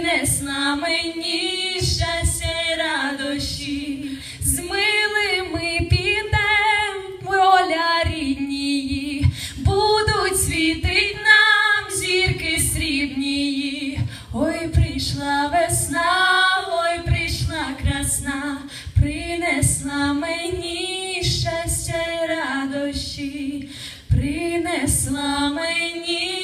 принесла мені щастя і радощі, з милими підем поля ріднії, будуть світить нам зірки срібні, Ой, прийшла весна, ой, прийшла красна, принесла мені щастя і радощі, принесла мені.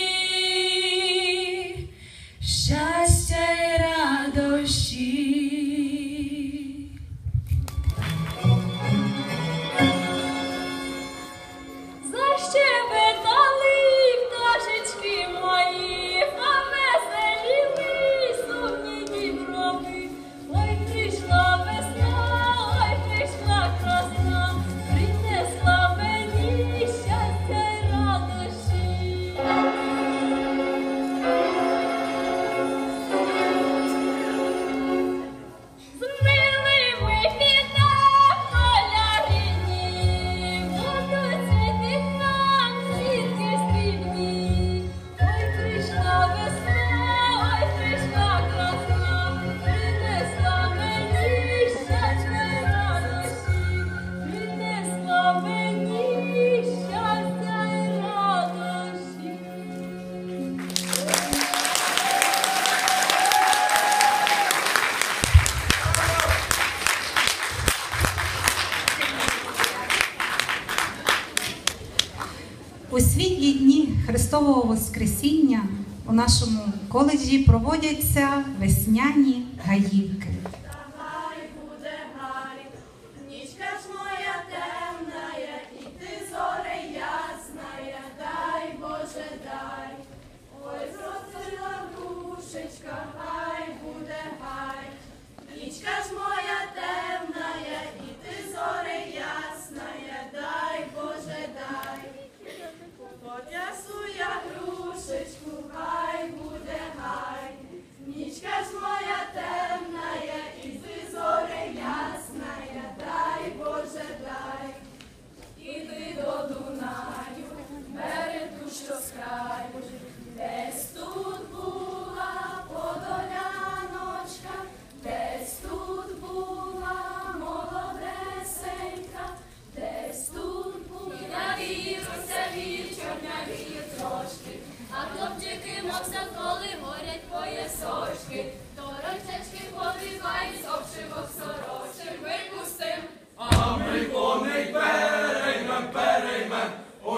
У світлі дні Христового Воскресіння у нашому коледжі проводяться весняні гаївки.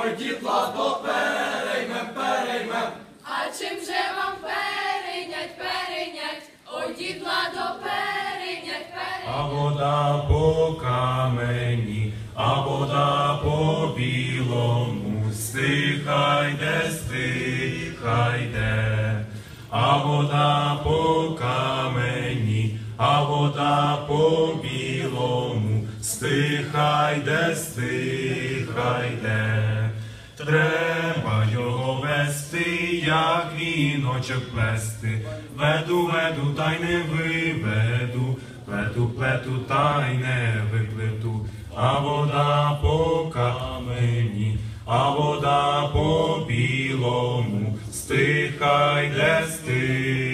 Ой, дітла то переймем, переймем. А чим же вам перейнять, перейнять, ой, дідла до перейнять, перейнять. А вода по камені, а вода по білому, стихайде, стихайде. А вода по камені, а вода по білому, стихайде, стихайде треба його вести, як віночок плести. Веду, веду, та й не виведу, плету, плету, та й не виплету, а вода по камені, а вода по білому, стихай йде стих.